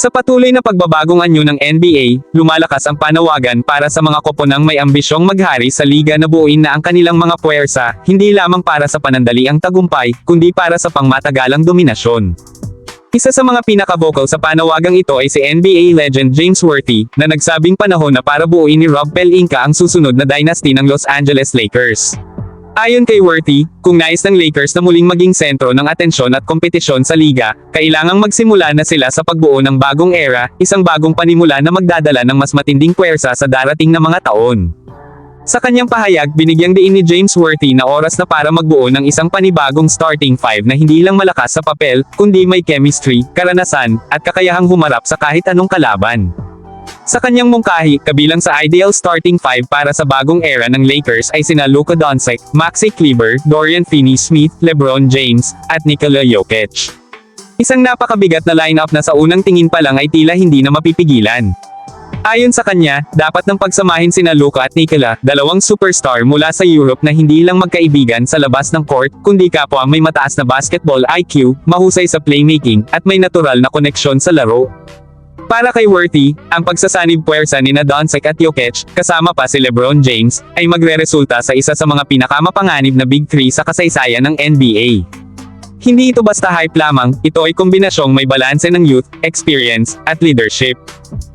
Sa patuloy na pagbabagong anyo ng NBA, lumalakas ang panawagan para sa mga koponang may ambisyong maghari sa liga na buuin na ang kanilang mga puwersa, hindi lamang para sa panandaliang tagumpay, kundi para sa pangmatagalang dominasyon. Isa sa mga pinaka-vocal sa panawagang ito ay si NBA legend James Worthy, na nagsabing panahon na para buuin ni Rob Pelinka ang susunod na dynasty ng Los Angeles Lakers. Ayon kay Worthy, kung nais ng Lakers na muling maging sentro ng atensyon at kompetisyon sa liga, kailangang magsimula na sila sa pagbuo ng bagong era, isang bagong panimula na magdadala ng mas matinding puwersa sa darating na mga taon. Sa kanyang pahayag, binigyang diin ni James Worthy na oras na para magbuo ng isang panibagong starting five na hindi lang malakas sa papel, kundi may chemistry, karanasan, at kakayahang humarap sa kahit anong kalaban. Sa kanyang mungkahi, kabilang sa ideal starting five para sa bagong era ng Lakers ay sina Luka Doncic, Maxi Kleber, Dorian Finney-Smith, LeBron James, at Nikola Jokic. Isang napakabigat na lineup na sa unang tingin pa lang ay tila hindi na mapipigilan. Ayon sa kanya, dapat nang pagsamahin sina Luka at Nikola, dalawang superstar mula sa Europe na hindi lang magkaibigan sa labas ng court, kundi kapwa may mataas na basketball IQ, mahusay sa playmaking, at may natural na koneksyon sa laro. Para kay Worthy, ang pagsasanib puwersa ni na Doncic at Jokic, kasama pa si LeBron James, ay magreresulta sa isa sa mga pinakamapanganib na Big Three sa kasaysayan ng NBA. Hindi ito basta hype lamang, ito ay kombinasyong may balanse ng youth, experience, at leadership.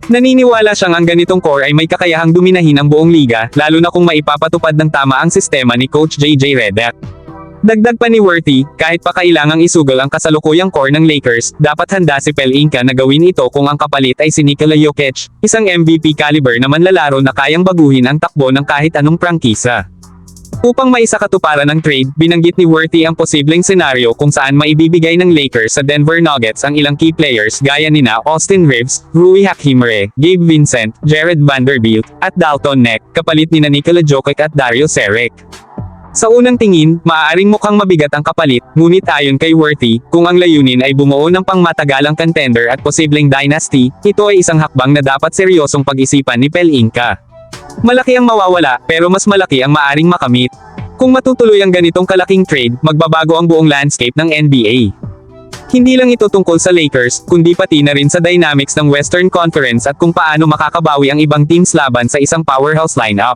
Naniniwala siyang ang ganitong core ay may kakayahang duminahin ang buong liga, lalo na kung maipapatupad ng tama ang sistema ni Coach JJ Redick. Dagdag pa ni Worthy, kahit pa kailangang isugal ang kasalukuyang core ng Lakers, dapat handa si Pelinka na gawin ito kung ang kapalit ay si Nikola Jokic, isang MVP caliber na manlalaro na kayang baguhin ang takbo ng kahit anong prangkisa. Upang maisakatuparan ng trade, binanggit ni Worthy ang posibleng senaryo kung saan maibibigay ng Lakers sa Denver Nuggets ang ilang key players gaya nina Austin Reeves, Rui Hachimere, Gabe Vincent, Jared Vanderbilt, at Dalton Neck, kapalit ni na Nikola Jokic at Dario Saric. Sa unang tingin, maaaring mukhang mabigat ang kapalit, ngunit ayon kay Worthy, kung ang layunin ay bumuo ng pangmatagalang contender at posibleng dynasty, ito ay isang hakbang na dapat seryosong pag-isipan ni Pelinka. Malaki ang mawawala, pero mas malaki ang maaring makamit. Kung matutuloy ang ganitong kalaking trade, magbabago ang buong landscape ng NBA. Hindi lang ito tungkol sa Lakers, kundi pati na rin sa dynamics ng Western Conference at kung paano makakabawi ang ibang teams laban sa isang powerhouse lineup.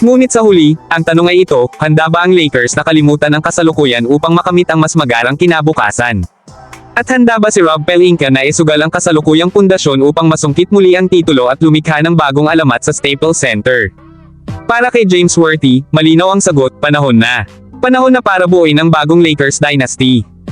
Ngunit sa huli, ang tanong ay ito, handa ba ang Lakers na kalimutan ang kasalukuyan upang makamit ang mas magarang kinabukasan? At handa ba si Rob Pelinka na isugal ang kasalukuyang pundasyon upang masungkit muli ang titulo at lumikha ng bagong alamat sa Staples Center? Para kay James Worthy, malinaw ang sagot, panahon na. Panahon na para buuin ang bagong Lakers dynasty.